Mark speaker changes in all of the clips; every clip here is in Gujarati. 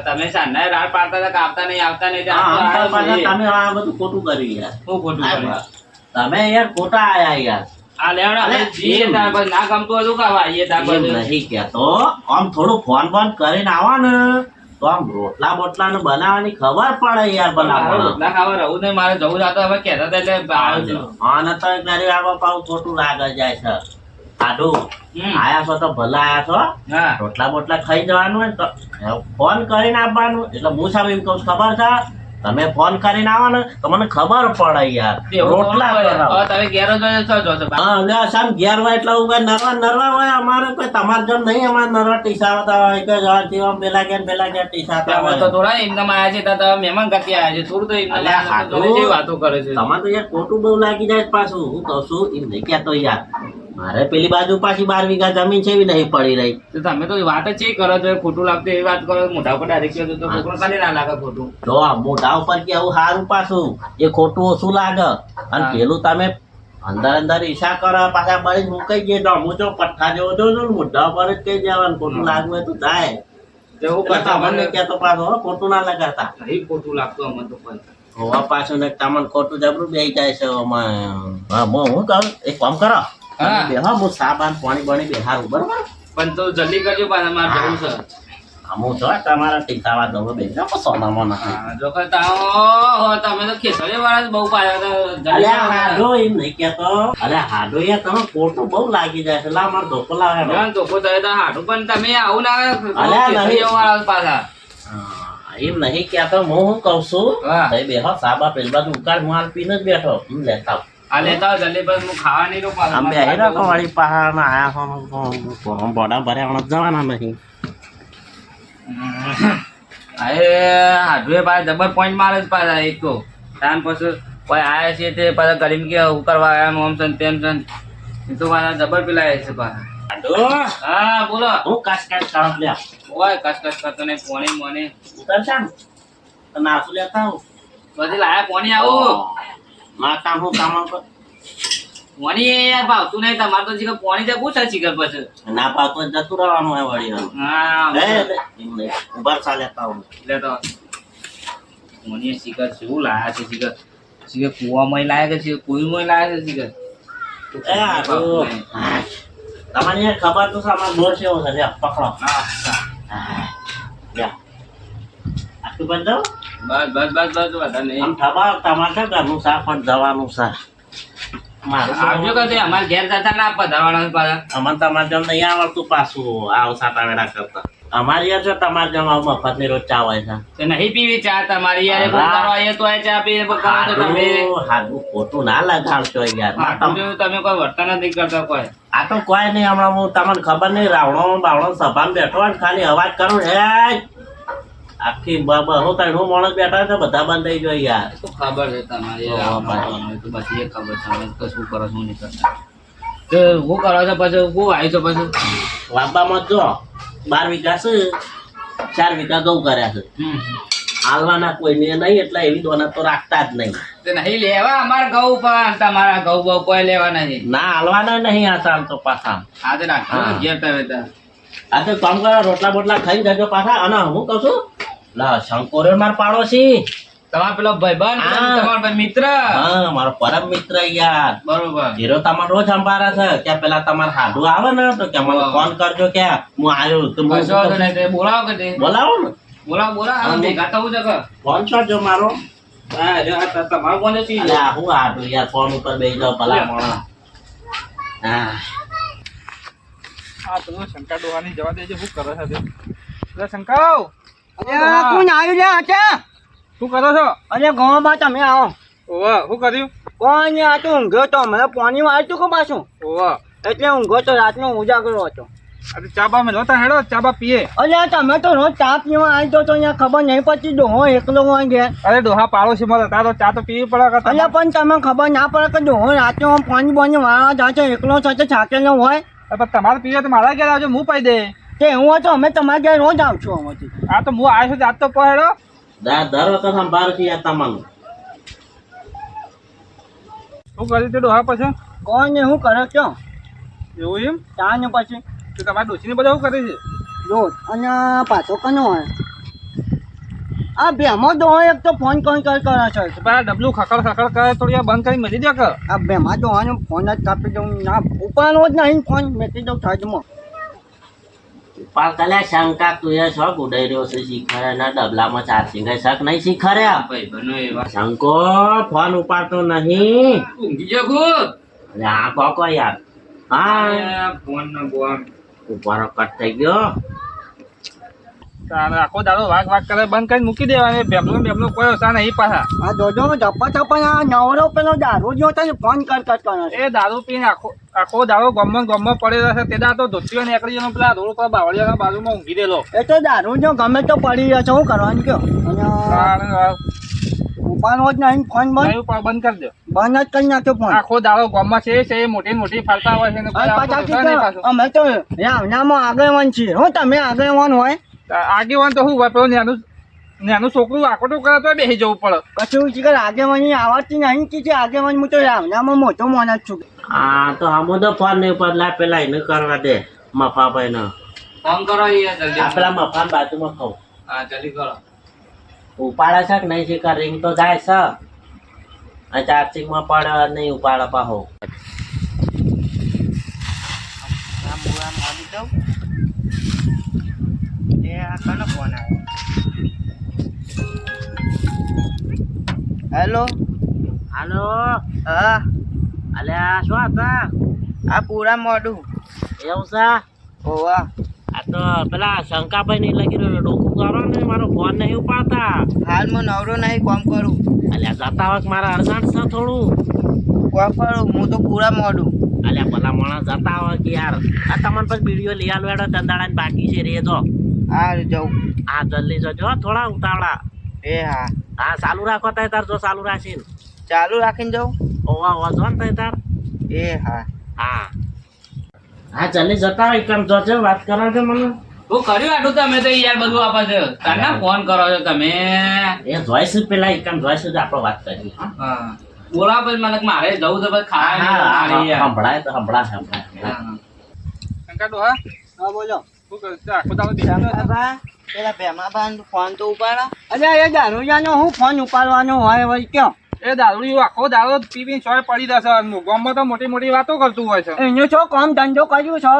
Speaker 1: તમે? સાંજના રાડ પાડતા હતા કાપતા નહીં આવતા નહીં
Speaker 2: તમે આ બધું ખોટું કર્યું યાર
Speaker 1: ખોટું?
Speaker 2: તમે યાર ખોટા આયા યાર
Speaker 1: આ લેવડા. તાર ના ગમતું હતું કે તાર
Speaker 2: નહીં કેતો આમ થોડું ફોન બોન કરીને આવો ને તો આમ રોટલા બોટલા ને બનાવવાની ખબર પડે યાર બનાવવા
Speaker 1: રોટલા ખાવા રહું નહીં મારે જવું જાતો હવે કહેતા હતા એટલે આવ્યો છું.
Speaker 2: તો ઘરે આવો પાછું ખોટું લાગે જાય છે. આડું આયા છો તો ભલા આયા છો?
Speaker 1: હા.
Speaker 2: રોટલા બોટલા ખાઈ જવાનું હોય તો ફોન કરીને આપવાનું. એટલે હું સાહેબ એમ કહું ખબર છે? તમે ફોન કરીને આવો ને તો મને ખબર પડે યાર. રોટલા
Speaker 1: તમે ઘેર જ.
Speaker 2: હા ઘેર હોય એટલે હું નરવા નરવા હોય અમારે કોઈ તમાર જો નહીં અમારે નરવા ટીસાવતા હોય કે જવા જેવા પેલા ઘેર પેલા ઘેર ટીસાતા
Speaker 1: તો થોડા એમનેમ આયા છે તો મહેમાન ગતિ આયા છે થોડું તો એમને વાતો કરે છે.
Speaker 2: તમારે તો યાર ખોટું બહુ લાગી જાય પાછું. હું કહું છું એમ નહીં કહેતો યાર. મારે પેલી બાજુ પાછી બાર વીઘા જમીન છે એવી નહીં પડી રહી.
Speaker 1: તો તમે તો વાત જ છે કરો છો? ખોટું લાગતું એ વાત કરો મોઢા ઉપર ડાયરેક્ટ કહો તો ખોટું ખાલી ના લાગે ખોટું.
Speaker 2: જો મોઢા ઉપર કેવું સારું પાછું એ ખોટું ઓછું લાગે. અને પેલું તમે અંદર અંદર ઈશા કરો પાછા બળી મૂકાઈ ગયે તો હું જો પઠ્ઠા જેવો જો મોઢા ઉપર જ કઈ જવાનું ખોટું. લાગવું તો જાય.
Speaker 1: એવું કરતા
Speaker 2: અમને
Speaker 1: મને
Speaker 2: કહેતો પાછો ખોટું ના લગાડતા.
Speaker 1: નહીં ખોટું લાગતું અમને તો પણ.
Speaker 2: હોવા પાછું ને તમને ખોટું જબરું બે જાય છે અમારે. હા હું હું કહું એક કામ કરો.
Speaker 1: હા.
Speaker 2: બેહો હા સાબાન પાણી પાણી બેહારું બરોબર?
Speaker 1: પણ તો જલ્દી કરજો પાછા મારે જવું છે.
Speaker 2: તમારા ટીકાવા દો બે સોનામાં નથી
Speaker 1: જો કે તા- તમે તો ખેતરી વાળા બહુ પાડ્યા હતા.
Speaker 2: અલ્યા હાડો એમ નહીં કેતો અરે હાડો યાર તમે ખોટું બહુ લાગી જાય છે. લા મારો ધોકો લાવે
Speaker 1: ના, ધોકો થયો તો હાડો પણ તમે આવું ના
Speaker 2: અલ્યા, નહીં.
Speaker 1: વાળા પાછા.
Speaker 2: હા, એમ નહીં કેતો હું શું કહું છું? બેહો સાબા પેલી બાજુ ઉકાળ હું હાલ પીને જ બેઠો. હું લેતા
Speaker 1: પછી પાછો.
Speaker 2: ને, બોડા ભર્યા જવાના નહીં
Speaker 1: અરે હાડુએ પાછા જબર પોઈન્ટ મારે જ પાછા એક તો. પછી કોઈ આયા છે તે પાછા ગરીમ કે હું કરવા આવ્યા તેમ એ તો પાછા જબર પેલા છે પાછા. હા બોલો.
Speaker 2: હું કાશ કાચ કાઢ લે
Speaker 1: ઓય કસ કસ કરતો નહીં પોણી મોની
Speaker 2: ઉતરશા ને? નાસુ લેતા
Speaker 1: બધી લાયા પોણી આવું.
Speaker 2: માતા હું કામ કર
Speaker 1: પોણી યાર ભાવતું નહીં તમારે તો જીગર પોણી છે પૂછે જીગર પછી.
Speaker 2: ના પાતો જતું રહેવાનું હોય વળી
Speaker 1: હા.
Speaker 2: ઊભા ચા લેતા હું
Speaker 1: એટલે તો પોણી શીખર શું લાયા છે જીગર. જીગર કુવામાં લાયા છે કુઈમાં લાયા છે
Speaker 2: જીગર. તમારી ખબર તો સામાન અમારો બોર છે લે પકડો.
Speaker 1: હા
Speaker 2: આટલું બંધ દઉં?
Speaker 1: બસ બસ બસ બસ વધારે
Speaker 2: આમ
Speaker 1: નહીં
Speaker 2: તમારે છે ઘરનું શાક પણ જવાનું છે.
Speaker 1: આવજો કે તે અમારે ઘેર જતા ના પધારવાના પાછા.
Speaker 2: અમને તમારે જેમ નહીં આવડતું પાછું આવ સાટા વેડા કરતા. અમારે યાર છે તમારે જેમ આવું મફતની રોજ ચા હોય છે.
Speaker 1: તો નહીં પીવી ચા તમારી યાર. તો આ ચા પીએ પણ તો તમે.
Speaker 2: હારું ખોટું ના યાર.
Speaker 1: આટલું
Speaker 2: તમ-
Speaker 1: કોઈ વર્તન નથી કરતા કોઈ.
Speaker 2: આ તો કોઈ નહીં હમણાં હું તમને ખબર નહીં રાવણો બાવણો સભામાં બેઠો ને ખાલી અવાજ કરું હે! આખી બાબા હો તાણ હો માણસ બેઠા છે બધા બંધ થઈ જાય યાર.
Speaker 1: તો ખબર છે તમારી તો એ ખબર છે તો શું કરો શું નહીં કરતા. તો હું કરો છો પછી હું આવી છો પછી.
Speaker 2: વાબામાં જો બાર વીઘા છે ચાર વીઘા ઘઉં કર્યા છે. હાલવાના કોઈને નહીં એટલે એવી દોના તો રાખતા જ નહીં.
Speaker 1: નહીં લેવા અમાર ઘઉં પણ તમારા ઘઉં બહુ કોઈ લેવા નહીં.
Speaker 2: ના હાલવાના નહીં આ સાલ તો પાછા.
Speaker 1: આજે તો રાખજો ઘેર તમે.
Speaker 2: આ તો કામ કરો રોટલા બોટલા ખાઈ જજો પાછા. અને હું કહું છું લા શંકોરે માર પાડોશી
Speaker 1: તમારો પેલો ભાઈબંધ તમારો ભાઈ મિત્ર?
Speaker 2: હા મારો પરમ મિત્ર યાર.
Speaker 1: બરોબર.
Speaker 2: હીરો તમારો રોજ અંબારે છે. કે પેલા તમારે હાડું આવે ને તો કે મને ફોન કરજો કે હું આવ્યો તો
Speaker 1: બોલાવો કે
Speaker 2: બોલાવો ને.
Speaker 1: બોલાવો બોલાવો. ભેગા થવું છે
Speaker 2: ફોન કરજો મારો?
Speaker 1: હા જો તમારો કોણ છે.
Speaker 2: હું હાડું યાર ફોન ઉપર બેસી જાવ ભલા હા.
Speaker 3: આ પેલો શંકા ડોહાની જવા દેજે શું કરે છે એટલે શંકાઓ!
Speaker 4: કોણ આવ્યું લે આચા
Speaker 3: શું કરો છો?
Speaker 4: અરે ગામમાં તમે આવો.
Speaker 3: ઓવા શું કર્યું?
Speaker 4: કોણ આ તો ઊંઘ્યો તો મને પાણી માં આવ્યું કે પાછું?
Speaker 3: ઓવા.
Speaker 4: એટલે ઊંઘો તો રાતનો ઉજાગરો હતો.
Speaker 3: અરે ચા બા મેલો તા હેડો ચા બા પીએ.
Speaker 4: અરે તમે તો રોજ ચા પીવા આવી તો અહીંયા ખબર નહીં પડતી ડોહો એકલો હોય ઘેર
Speaker 3: અરે ડોહા પાડોશી માં હતા તો ચા તો પીવી પડે
Speaker 4: અરે પણ તમે ખબર ના પડે કે ડોહો રાતે પાણી બાણી વાળવા જાય છે એકલો સાથે થાકેલો હોય?
Speaker 3: તમારે પીવે તો મારા ઘેર આવજો હું પાઈ દે.
Speaker 4: તે હું હતો તો અમે તમારા ઘેર રોજ આવશું અમારથી
Speaker 3: આ તો હું આવ્યો છું જાત તો પહેરો
Speaker 2: દર દર વખત સંભાળ છે તમારું.
Speaker 3: શું કરી તે ડોહા પછી?
Speaker 4: કોણ ને હું કરે છો?
Speaker 3: એવું એમ?
Speaker 4: ચા ને પછી.
Speaker 3: તો તમારા ડોશીને બધા શું કરે છે?
Speaker 4: જો અને પાછો કનો હોય? આ તો હોય એક તો ફોન કોઈ કર કરે છે.
Speaker 3: પેલા ડબલું ખકડ ખકડ કરે થોડી બંધ કરી મળી દે કર
Speaker 4: આ તો હોય ફોન જ કાપી દઉં. ના ઉપાડવો જ નહીં ફોન મેકી દઉં સાઈડમાં.
Speaker 2: ઉપાડ કલે શંકા તું એ શોખ ઉડાઈ રહ્યો છે શીખરે. ના ડબલામાં ચાર કઈ શક નહીં શીખરે
Speaker 1: ભાઈ બનો એવા
Speaker 2: શંકો ફોન ઉપાડતો નહીં.
Speaker 1: ઊંઘી
Speaker 2: અરે આ કોકો યાર. હા.
Speaker 1: ફોન નો બોન
Speaker 2: ઉપાડો કટ થઈ ગયો.
Speaker 3: આખો દાડો વાઘ વાઘ કરે બંધ કરીને મૂકી દેવા બેમલો બેમલો કોઈ ઓછા નહીં પાછા.
Speaker 4: આ જોજો ધપ્પા થપ્પા આ નવરો પેલો દારૂ જો હતો ને ફોન કર કર કરે.
Speaker 3: એ દારૂ પીને આખો આખો દાડો ગમમાં ગમમાં પડેલો છે. તે દાડો તો ધોતીઓ નીકળી જવાનો પેલા રોડ પર બાવળિયાના બાજુમાં ઊંઘી દેલો
Speaker 4: એ તો દારૂ જો ગમે તો પડી રહ્યો છે શું કરવાનું કયો? ઉપાડવો જ નહીં ફોન બંધ.
Speaker 3: બંધ કરી દો.
Speaker 4: બંધ જ કરી નાખ્યો ફોન.
Speaker 3: આખો દાડો ગમમાં છે છે એ મોટી મોટી ફરતા હોય છે.
Speaker 4: અમે તો રામનામાં આગેવાન છીએ. હું તમે આગળ વન
Speaker 3: હોય? આગેવાન તો શું હોય પેલું નાનું નાનું છોકરું આકોટો કરે તો બેસી જવું પડે.
Speaker 4: કશું શીખર આગેવાની આવડતી નહીં કે જે આગેવાન હું તો રામનામાં મોટો મોના જ છું.
Speaker 2: હા તો આમ તો ફોન નહીં ઉપર લા પેલા એને કરવા દે મફાભાઈ ને
Speaker 1: ફોન કરો જલ્દી.
Speaker 2: આ પેલા મફાન બાજુમાં કહું
Speaker 1: હા જલ્દી કરો.
Speaker 2: ઉપાડે છે કે નહીં શીખર રિંગ તો જાય છે. આ ચાર્જિંગમાં પડે નહીં ઉપાડે પાહો.
Speaker 4: હેલો
Speaker 2: હાલો.
Speaker 4: હા.
Speaker 2: અલ્યા શું હતા
Speaker 4: આ પૂરા મોડું
Speaker 2: એવું છે?
Speaker 4: ઓવા
Speaker 2: આ તો પેલા શંકાભાઈ નહીં લગી રહ્યો ડોકું કરો ને મારો ફોન નહીં ઉપાડતા.
Speaker 4: હાલમાં નવરો નહીં કોમ કરું.
Speaker 2: અલ્યા જતા વખત મારા અડગાંઠ છે થોડું?
Speaker 4: કોમ કરું હું તો પૂરા મોડું
Speaker 2: અલ્યા ભલા માણસ જતા હોય કે યાર. આ તમને પછી વીડિયો લઈ આલો એડો દંદાડા બાકી છે રે જો
Speaker 4: હા જવું
Speaker 2: હા જલ્દી જજો હો, થોડા ઉતાવળા.
Speaker 4: એ હા.
Speaker 2: હા ચાલુ રાખો તાય તાર જો ચાલુ રાખીને.
Speaker 4: ચાલુ રાખીને જવું
Speaker 2: ઓવા ઓવા જો તાય તાર
Speaker 4: એ હા.
Speaker 2: હા. હા જલ્દી જતા હોય કેમ? જોજો વાત કરો છો મને.
Speaker 1: હું કર્યું આટલું તમે તો યાર બધું આપે છે. તને ફોન કરો છો તમે?
Speaker 2: એ જોઈશું પેલા એકમ જોઈશું આપણે વાત કરીએ હા.
Speaker 1: પછી મને મારે જવું તો પછી
Speaker 2: હા,
Speaker 1: ખાવા
Speaker 2: સંભળાય તો સંભળાય સંભળાય.
Speaker 3: ડોહા
Speaker 4: હા બોલો. પેલા ભેમાભાઈ ફોન તો ઉપાડો અરે એ દારૂજાનો હું ફોન ઉપાડવાનો હોય વળી
Speaker 3: એ દારૂડિયો આખો દાડો પી પીને પડી જશે મોટી મોટી વાતો કરતું હોય છે
Speaker 4: એનો છો કામ ધંધો કર્યું છો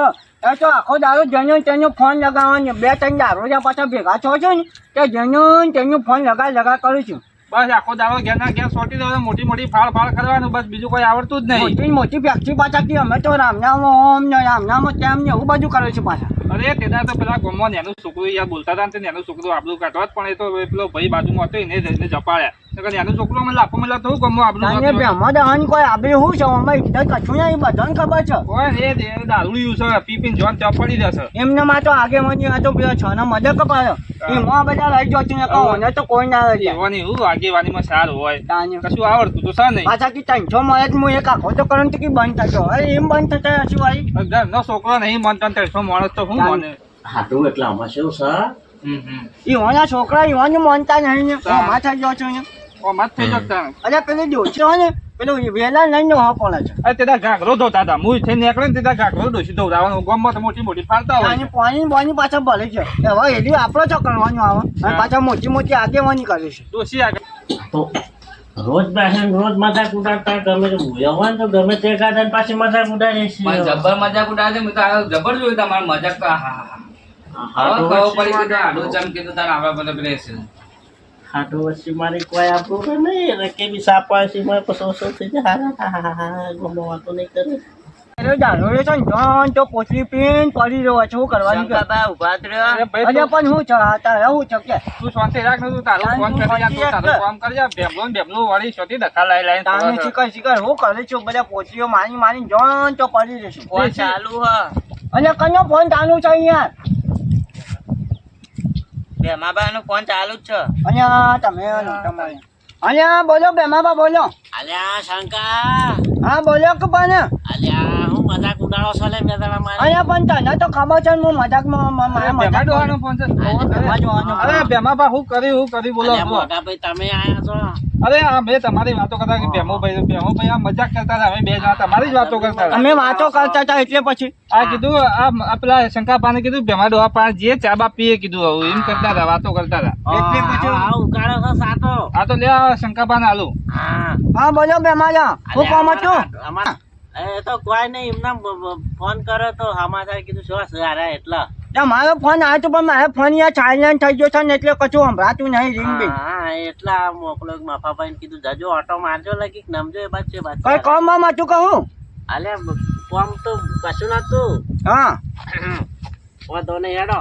Speaker 4: એ તો આખો દારૂ જેનો તેનો ફોન લગાવવાનો બે ત્રણ દારૂજા પાછા ભેગા છો છો ને તે જેનો તેનું ફોન લગા લગા કરું છું
Speaker 3: બસ આખો દાડો ઘેરના ઘેર સોટી દો મોટી મોટી ફાળ ફાળ કરવાનું બસ બીજું કોઈ આવડતું જ નહીં
Speaker 4: મોટી મોટી ફેક્ટરી પાછા કે અમે તો રામનામાં, ઓમ ને રામનામાં, તેમ ને એવું બધું કરે છે પાછા.
Speaker 3: અરે તેના તો પેલા ગામમાં નેનું છોકરું યાર બોલતા હતા ને નેનું છોકરું આબલું કાઢવા જ પણ એ તો પેલો ભાઈ બાજુમાં હતો એને જઈને જપાડ્યા. નેનું છોકરું અમે લાખો મળ્યા તો ગામમાં આબલું કાઢવા?
Speaker 4: બેમાં દહન કોઈ આબે શું છે? અમે ઇધર કશું નહીં બધાને ખબર છે.
Speaker 3: ઓય એ દારૂડિયું છે પીપીન જોન ત્યાં પડી જશે.
Speaker 4: એમને માં તો આગે મને આ તો પેલા છ ના મદદ કપાયો. એમાં બધા રહી જતું ને કહો ને તો કોઈ ના રહી
Speaker 3: એવાની હું આગેવાનીમાં સારું હોય. કશું આવડતું તો સા નહીં.
Speaker 4: પાછા કે ત્રણસો મળે જ હું એક આખો તો કરંટ કે બંધ થતો અરે એમ બંધ થતા હશું ભાઈ.
Speaker 3: ઘરનો છોકરો નહીં મનતો ને ત્રણસો માણસ તો શું મને?
Speaker 2: હાટું એટલે આમાં શું છે?
Speaker 4: ઈવાના છોકરા ઈવાને માનતા નહીં ને. થઈ ગયો છો ને
Speaker 3: ઓ મત થઈ જતા
Speaker 4: અરે પેલી હોય ને પેલું વેલા લઈને હો પડે છે.
Speaker 3: અરે તેના ઘાઘરો ધોતા હતા મુઈ થઈને નીકળે ને તેના ઘાઘરો ડોસી ધોવડાવવાનો ગામમાં તો મોટી મોટી ફાલતા હોય
Speaker 4: અને પાણી પાણી પાછા ભલે છે. હવે એલી આપણો છોકરવાનું આવે. અને પાછા મોટી મોટી આગેવાની કરે છે.
Speaker 3: ડોસી આગળ.
Speaker 2: તો રોજ પાસે રોજ મજાક ઉડાડતા ગમે તે હોય તો ગમે તે ગાર્ડન પાછી મજાક ઉડાડે છે
Speaker 1: મને જબ્બર મજાક ઉડાડે મેં તો આ જબર જોયું તમારે મજાક તો હા હા હા પડી કે આડું ચમકી તો તારે આપણા બધા પેલે છે
Speaker 2: હાટું વચ્ચે મારી કોઈ આપણું નહીં? એટલે કે બી સાપ છે મારે થઈ જાય. હા હા હા હા હા ગમો વાતો નહીં કરે.
Speaker 4: અરે છે જોન તો પોતરી પીન પડી રહ્યો છે શું કરવાનું કે?
Speaker 3: અરે ભાઈ
Speaker 4: અરે પણ હું છે આ હું છે
Speaker 3: તું શાંતિ રાખ ને તું તારું ફોન કરી જા તું તારું કામ કરી જા બેમલો ને વાળી છોટી ધક્કા લાઈ લાઈ
Speaker 4: તાને શીખર શીખર હું કરે છું? બધા પોતરીઓ મારી મારી જોન તો પડી રહેશે
Speaker 3: ફોન ચાલુ હ.
Speaker 4: અને કયો ફોન ચાલુ છે યાર
Speaker 5: બેમાબા નો ફોન ચાલુ જ છે.
Speaker 4: અને તમે તમારે. આ બોલો બેમાબા બોલો.
Speaker 2: અલ્યા શંકા
Speaker 4: હા બોલો કે પણ
Speaker 2: અલ્યા. હું મજાક ઉડાડો કરો છો લે બે દાડા મારે.
Speaker 4: અહીંયા પણ તને તો ખબર છે હું મજાકમાં મ- મારા મજાક
Speaker 3: ડોહાનો ફોન છે. અરે બેમા બા હું કરી હું કરી બોલો
Speaker 2: મોટા ભાઈ તમે આયા છો?
Speaker 3: અરે આ મેં તમારી વાતો કરતા કે બેમો ભાઈ બેમો ભાઈ આ મજાક કરતા હતા અમે બે જણા તમારી જ વાતો કરતા હતા.
Speaker 4: અમે વાતો કરતા હતા એટલે પછી.
Speaker 3: આ કીધું આ આ પેલા શંકાપાને કીધું ભેમા ડોહા પાસે જે ચા બા પીએ કીધું આવું એમ કરતા હતા વાતો કરતા હતા.
Speaker 4: એટલે પછી-
Speaker 2: હા, હા, ઉકાળો છો સાતો?
Speaker 3: આ તો લે આ શંકાપાને આલુ.
Speaker 2: હા.
Speaker 4: હા બોલો બેમાજા હું
Speaker 2: અલ્યા,
Speaker 4: કોમ છું?
Speaker 2: એ તો કોઈ નહીં એમને બ- બ- ફોન કર્યો તો સમાચાર કીધું શું સારા એટલા?
Speaker 4: મારો ફોન આવ્યો પણ મારો ફોન યાર સાયલેન્ટ થઈ ગયો છે ને એટલે કશું સંભળાતું નહીં રિંગ બિંગ
Speaker 2: હા એટલા મોકલો મફાભાઈ કીધું જજો ઓટો મારજો લગી નમજો એ બાદ છે બાદ
Speaker 4: કઈ કોમમાં માથું કહું?
Speaker 2: અલે કોમ તો કશું નતું.
Speaker 4: હા.
Speaker 2: વાંધો નહીં હેડો.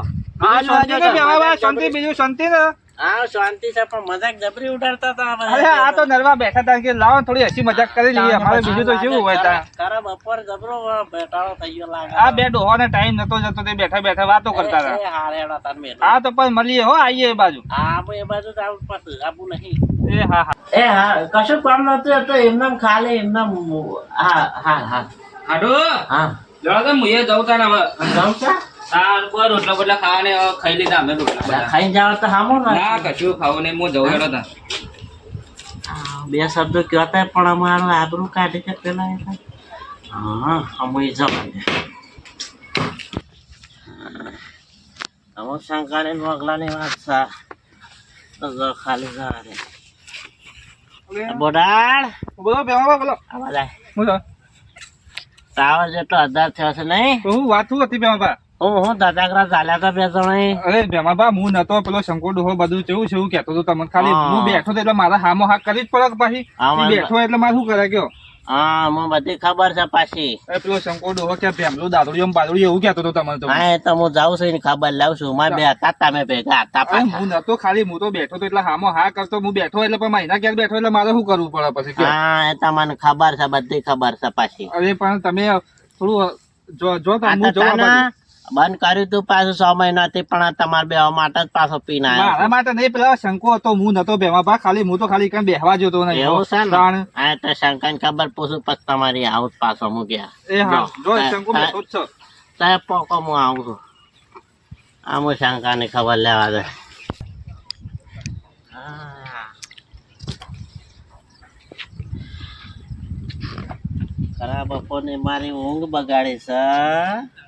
Speaker 3: શાંતિ ને ભેમા બા શાંતિ બીજું શાંતિ ને
Speaker 2: હા શાંતિ છે પણ મજાક જબરી ઉડાડતા હતા
Speaker 3: અરે આ તો નરવા બેઠા હતા કે લાવો થોડી હસી મજાક કરી લઈએ. અમારે બીજું તો કેવું હોય તા
Speaker 2: તારા બપોર જબરો બેટાળો થઈ ગયો લાગે.
Speaker 3: આ બે ડોહાને ટાઈમ નતો જતો તે બેઠા બેઠા વાતો કરતા હતા.
Speaker 2: એ તાર મેલ.
Speaker 3: આ તો પણ મળીએ હો આઈએ એ બાજુ.
Speaker 2: હા પણ એ બાજુ આવું પાછું આબુ નહીં.
Speaker 3: એ હા હા.
Speaker 2: એ હા કશું કામ નતું તો એમને ખાલી એમને હા હા હા.
Speaker 1: હાડુ
Speaker 2: હા.
Speaker 1: તો મુએ તાર રોટલા બોટલા ખાવાને હવે ખાઈ લીધા અમે રોટલા
Speaker 2: ખાઈ જાવ તો હામો ને.
Speaker 1: કશું ખાવું નહીં હું જવું હેડો
Speaker 2: બે શબ્દો કહેતા પણ અમારું આબરું કાઢી છે પેલા હા અમે જવા દે અમુક શંકાને મોગલાની વાત છે તો ખાલી જવા દે બોડાળ
Speaker 3: બોલો ભેમા બા બોલો.
Speaker 2: આ
Speaker 3: બોલો
Speaker 2: તાવ જેટલો આધાર થયો છે નહીં?
Speaker 3: હું વાત હતી ભેમા બા
Speaker 2: હું હું દાદાગ્રા ચાલ્યા હતા બે જણા
Speaker 3: અરે ભેમા હું નતો પેલો શંકુ ડોહો બધું કેવું છે એવું કેતો તો તમને ખાલી
Speaker 2: હું.
Speaker 3: બેઠો તો એટલે મારા હામો હા કરી જ પડે પછી. બેઠો એટલે મારે શું કરે કયો
Speaker 2: હા મને બધી ખબર છે પાછી.
Speaker 3: એ પેલો શંકો ડોહો કે ભેમલું દાદડીયું બાદડીયું એવું કેતો હતો તમને તો
Speaker 2: હા. તો હું જાઉં છું એની ખબર લાવું છું. મારે બે હતા તમે ભેગા હતા પાછા.
Speaker 3: હું નતો ખાલી હું તો બેઠો તો એટલે હામો હા કરતો હું બેઠો એટલે પણ મહિના ક્યાંક બેઠો એટલે મારે શું કરવું પડે પછી
Speaker 2: હા એ તમને ખબર છે બધી ખબર છે પાછી.
Speaker 3: અરે પણ તમે થોડું જો જો તો
Speaker 2: આ
Speaker 3: હું
Speaker 2: તો
Speaker 3: જોવા.
Speaker 2: બંધ કર્યું તું પાછું છ મહિનાથી પણ તમારે બેવા માટે જ પાછો પીન આવ્યો
Speaker 3: મારા માટે નહીં પેલા શંકો હતો હું નતો બેવા બા ખાલી હું તો ખાલી કઈ બેહવા જતો નહીં
Speaker 2: એવું છે ને. હા તો શંકર ખબર પૂછું પછી તમારી આવું પાછો હું ગયા.
Speaker 3: એ હા જો
Speaker 2: હા,
Speaker 3: શંકો બેઠો જ છે.
Speaker 2: પોકો હું આવું છું. આમ શંકા શંકાની ખબર લેવા દે. ખરા બપોરને મારી ઊંઘ બગાડી છે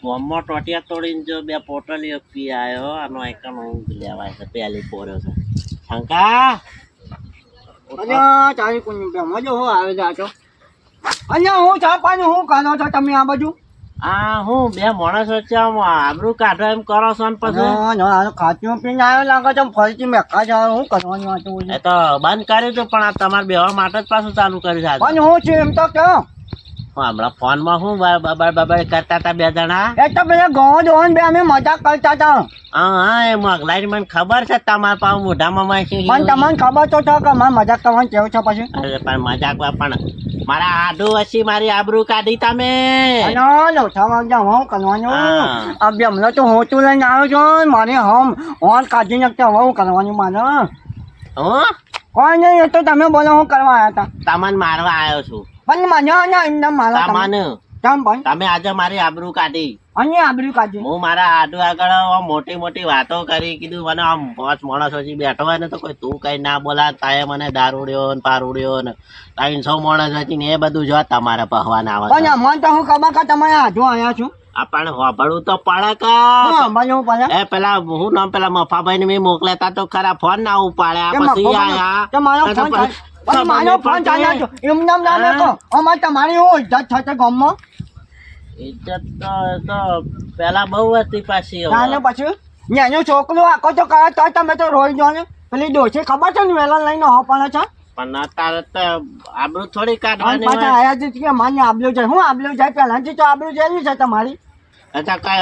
Speaker 2: ગોમમાં ટોટિયા તોડીને જો બે પોટલીઓ પી આવ્યો આનો એકન ઊંઘ લેવાય છે પહેલી પોર્યો છે. શંકા?
Speaker 4: ચાલી કુંજ બેમાં જો હું આવે જાતો અલ્યા હું ચા પાણી હું કરો છો તમે આ બાજુ?
Speaker 2: આ હું બે માણસો છે આબરું કાઢો એમ કરો છો ને પછી?
Speaker 4: ખાતું પીને આવ્યો લાગે છે ફરીથી મેકા છે હું કરવાની વાત
Speaker 2: એ તો બંધ કર્યું હતું પણ આ તમારે બેવા માટે જ પાછું ચાલુ કરી છે
Speaker 4: પણ હું છું એમ તો કહો
Speaker 2: હમણાં ફોનમાં હું બબડ બબડ કરતા હતા બે જણા?
Speaker 4: એ તો પેલા ગો જોન બે અમે મજાક કરતા હતા.
Speaker 2: હા હા એ મગલાઈ મને ખબર છે તમારા પાસે મોઢામાં માસી
Speaker 4: પણ તમને ખબર તો છે કે મારે મજાક કરવાનું કેવું છે પછી?
Speaker 2: અરે પણ મજાક પણ મારા આડુ હસી મારી આબરૂ કાઢી તમે.
Speaker 4: નો લોઠા વાગ્યા હું કરવાનું. આ હમણાં તો હું તું લઈને આવ્યો છું મારે હમ હોન કાઢી નાખતા હું કરવાનું મારે?
Speaker 2: હું?
Speaker 4: કોઈ નહીં તો તમે બોલો હું કરવા આવ્યા હતા.
Speaker 2: તમને મારવા આવ્યો છું.
Speaker 4: પણ મને ને એમને મારા તમે.
Speaker 2: તમને તમે આજે મારી આબરૂ કાઢી.
Speaker 4: અને આબરૂ કાઢી
Speaker 2: હું મારા આડું આગળ મોટી મોટી વાતો કરી કીધું મને આમ પાંચ માણસ હજી બેઠો હોય ને તો કોઈ તું કઈ ના બોલા તાએ મને દારૂડ્યો ને પારૂડ્યો ને ત્રણસો માણસ હતી ને એ બધું જો તમારે પહવાના આવે
Speaker 4: પણ. તો હું ખબર કે તમે હાજુ આવ્યા છું.
Speaker 2: આપણને હોભળવું તો પડે એ પેલા હું નામ પેલા મફાભાઈ ને મેં મોકલ્યા તો ખરા ફોન ના ઉપાડ્યા પછી આયા.
Speaker 4: પણ મારો ફોન ચાલ્યા છો. એમ નામ ના. નાખો અમારે તમારી હું ઇજ્જત થશે ગામમાં?
Speaker 2: ઇજ્જત તો તો પેલા બહુ હતી પાછી.
Speaker 4: તાને પછી? એનો છોકરો આખો તો કરે તો તમે તો રોઈ જો ને. પેલી ડોસી ખબર છે ને વેલા લઈને હો પણ છે?
Speaker 2: પણ અત્યારે તો આબરૂ થોડી કાઢવાની
Speaker 4: પાછા આયા જ કે માન્ય આબલું છે હું આબલું જાય? પહેલાંથી તો આબલું જેવી છે તમારી.
Speaker 2: અચ્છા કઈ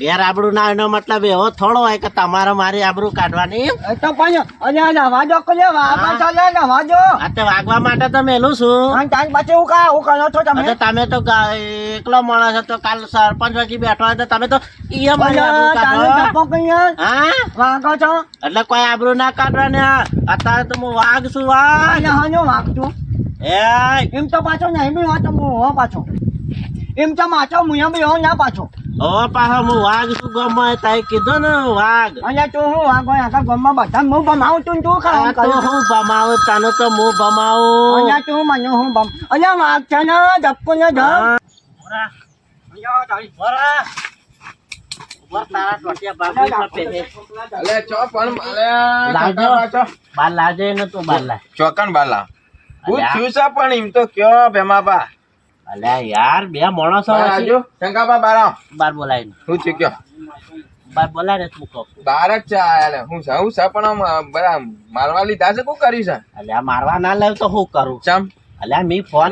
Speaker 2: ઘેર આબરૂ ના એનો મતલબ એવો થોડો હોય કે તમારે મારી આબરૂ કાઢવાની?
Speaker 4: તો પણ અને આ વાજો જો કે વાગવા ચાલે ને
Speaker 2: વાજો. અતે વાગવા માટે તો મેલું છું.
Speaker 4: અને તાન પછી હું કા હું કરો છો તમે?
Speaker 2: તમે તો એકલો માણસ તો કાલ સરપંચ વાગી બેઠો હતો તો તમે તો ઈ મારી આબરૂ કાઢો. હા?
Speaker 4: વાગો છો?
Speaker 2: એટલે કોઈ આબરૂ ના કાઢવાની. અત્યારે તો હું વાગ છું
Speaker 4: વાગ હાનો વાગતું
Speaker 2: એ
Speaker 4: એમ તો પાછો નહીં બી હોય તો હું હો પાછો. એમ તો માથો મુયા બેહો ના પાછો.
Speaker 2: ઓ પાછો હું વાઘ છું ગમે તાઈ કીધું ને વાઘ.
Speaker 4: અહીંયા તું હું વાગો આખા ગામમાં બધા હું ભમાવું તું તું
Speaker 2: આ
Speaker 4: ખાવા
Speaker 2: તો હું ભમાવું તને તો હું ભમાવું.
Speaker 4: અહીંયા તું મને હું ભમ અહીંયા વાગ છે ને ધક્કો ને ધક
Speaker 2: હા.
Speaker 4: અહીંયા તારી
Speaker 2: બરા. ઊભા તારા ટોટિયા બાબુ ખપે છે.
Speaker 6: અલે ચો પણ અલે
Speaker 2: લાવજો.
Speaker 6: કાકા ચો
Speaker 2: બાર લાજે ને તું બાર લાય
Speaker 6: ચોકન બાલા હું
Speaker 2: અલ્યા.
Speaker 6: થયું છે પણ એમ તો કયો ભેમાબા
Speaker 2: અલ્યા યાર બે માણસો.
Speaker 6: આવજો. શંકાબા બાર
Speaker 2: બાર બોલાય ને
Speaker 6: હું થયું કયો
Speaker 2: બાર બોલાય ને તું કહું?
Speaker 6: બાર જ છે અલે હું છે હું છે પણ બધા મારવા લીધા છે શું કર્યું છે?
Speaker 2: અલ્યા મારવા ના લાવ તો હું કરું?
Speaker 6: ચમ.
Speaker 2: અલ્યા મેં ફોન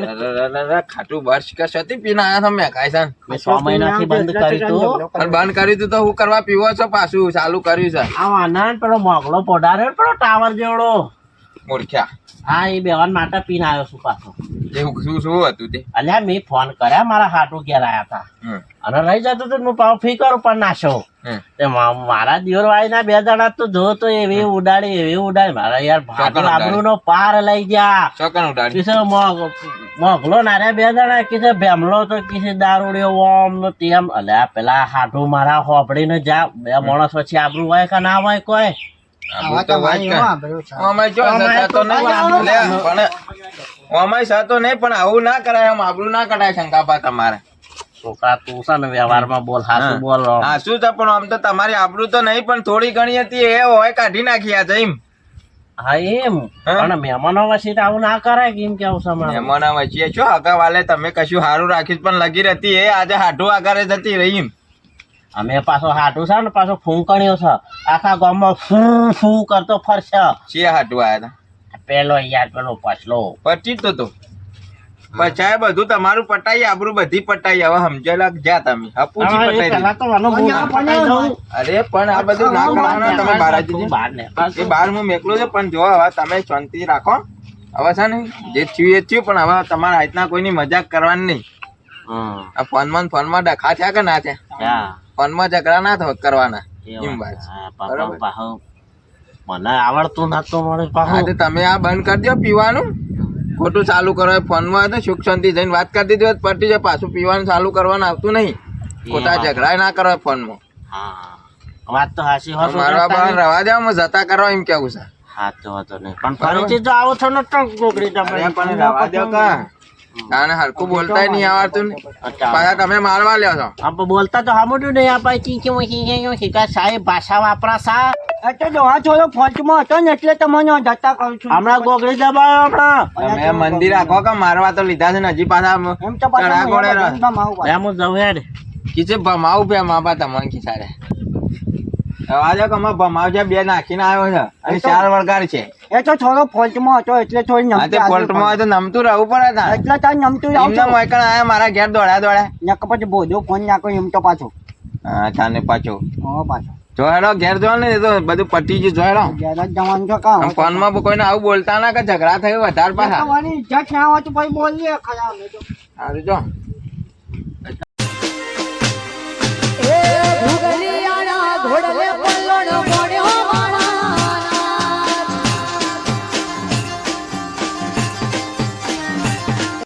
Speaker 6: ખાટું બર્ષ કે સતી પીના આયા તમે કાઈ છે.
Speaker 2: મેં છ મહિનાથી બંધ કરી તું.
Speaker 6: અને બંધ કરી તું તો હું કરવા પીવો છો પાછું ચાલુ કર્યું છે.
Speaker 2: આ વાના પેલો મોગલો પોડારે પેલો ટાવર જેવડો?
Speaker 6: મૂર્ખ્યા.
Speaker 2: હા એ બેવાન માટે પીને આવ્યો છું પાછો.
Speaker 6: એવું શું શું હતું તે?
Speaker 2: અલ્યા મેં ફોન કર્યા મારા હાટુ ઘેર આયા હતા અને રહી જતું તો હું પાવ ફીકર ઉપર પણ નાશો. તે મારા દિયોર વાળીના બે જણા તો જો તો એવી ઉડાડી એવી ઉડાડી. મારા યાર
Speaker 6: ભાગલ
Speaker 2: આબરૂ નો પાર લઈ ગયા.
Speaker 6: ચોકન ઉડાડી.
Speaker 2: કિસે મોગ- મોગલો નારે બે જણા કિસે ભેમલો તો કિસે દારૂડ્યો ઓમ નો તેમ. અલ્યા પેલા હાટુ મારા હોપડીને જા. બે માણસ પછી આબરૂ હોય કે ના હોય કોઈ?
Speaker 6: આવું તો વાત કે. ઓમાય જો
Speaker 2: ઓમાય
Speaker 6: તો
Speaker 2: તો
Speaker 6: નહીં
Speaker 2: આબરૂ
Speaker 6: લે, પણ ઓમાય સતો નહીં પણ આવું ના કરાય આમ આબરૂ ના કરાય શંકાબા તમારે.
Speaker 2: છોકરા તું છે ને વ્યવહારમાં બોલ હાચું બોલ
Speaker 6: હા. શું છે પણ આમ તો તમારી આબરૂ તો નહીં પણ થોડી ઘણી હતી એ હોય કાઢી નાખી આ જઈમ
Speaker 2: હા એમ. પણ મહેમાનો વચ્ચે આવું ના કરાય કે આવું મારે
Speaker 6: મહેમાન વચ્ચે છો આગા વાલે તમે કશું સારું રાખ્યું પણ લગી રહેતી એ આજે હાઠું આગળ જતી રહી એમ.
Speaker 2: અમે પાછો હાટું છે ને પાછો ફૂંકણ્યો છે. આખા ગામમાં ફૂ ફૂ કરતો ફરશે.
Speaker 6: છે હાટું આયા હતા
Speaker 2: પેલો યાર પેલો પછલો.
Speaker 6: પચી તો તો. પછાય બધું તમારું પટાઈ આબરું બધી પટાઈ. હવે સમજેલા જા તમે?
Speaker 2: હપુજી
Speaker 6: પટાઈ. અરે પણ આ બધું ના કરવાનું તમે
Speaker 2: ને
Speaker 6: એ બહાર હું મેકલો છે પણ જો હવે તમે શાંતિ રાખો. હવે છે ને જે થયું એ થયું પણ હવે તમારા આજના કોઈની મજાક કરવાની નહીં.
Speaker 2: હમ.
Speaker 6: આ ફોનમાં ફોન ફોનમાં ડખા થયા કે ના થયા?
Speaker 2: હા.
Speaker 6: ફોનમાં ઝઘડા ના થવા કરવાના. એમ
Speaker 2: વાત.
Speaker 6: બરાબર.
Speaker 2: મને આવડતું નતું મારી
Speaker 6: પાસે તમે આ બંધ કરી દો પીવાનું. ખોટું ચાલુ કરો ફોનમાં તો સુખ શાંતિ જઈને વાત કરી દીધી હોત પટી જાય પાછું પીવાનું ચાલુ કરવાનું આવતું નહીં. ખોટા. ઝઘડા ના કરો ફોનમાં.
Speaker 2: હા. વાત તો હાસી હોય
Speaker 6: મારવા બહાર રવા જાવ હું જતા કરો એમ કેવું છે.
Speaker 2: હાચો હતો નહીં. પણ ફરીથી જો આવો છો ને તો ગોગડી
Speaker 6: તમે પણ રવા દો કા? તાને હરખું બોલતા નહીં આવડતું ને. પાછા તમે મારવા લ્યો છો.
Speaker 2: આપ બોલતા તો સાંભળ્યું નહીં આપણે ચીંચી ચીંચી શીખા સાહેબ ભાષા વાપરા સા.
Speaker 4: એટલે દોહા છોડો ફોજમાં હતો ને એટલે તમને જતા કહું છું.
Speaker 2: હમણાં ગોગળી દબાયો હમણાં.
Speaker 6: તમે મંદિર આખો કે મારવા તો લીધા છે ને હજી પાછા
Speaker 4: એમ તો પાછું
Speaker 6: ચણા ગોળે
Speaker 4: હું
Speaker 2: જવું યાર
Speaker 6: કીચે ભમાવું પે મા બા તમને ખીચાડે. આજે કમા ભમાવજા બે નાખીને આવ્યો છે. અને ચાર છે.
Speaker 4: એ તો થોડો ફોલ્ટમાં એટલે થોડી નમતું
Speaker 6: રહેવું પડે
Speaker 4: એટલે તાર નમતું
Speaker 6: મારા ઘેર દોડ્યા દોડ્યા.
Speaker 4: પછી બોધો ફોન નાખો એમ તો પાછો.
Speaker 6: હા તાને ને બધું પટી જ
Speaker 4: જો જવાનું છે કા?
Speaker 6: ફોનમાં કોઈને આવું બોલતા ના કે ઝઘડા થયો વધારે પાછા.
Speaker 4: ભાઈ બોલીએ ખરા
Speaker 6: મે घोड़े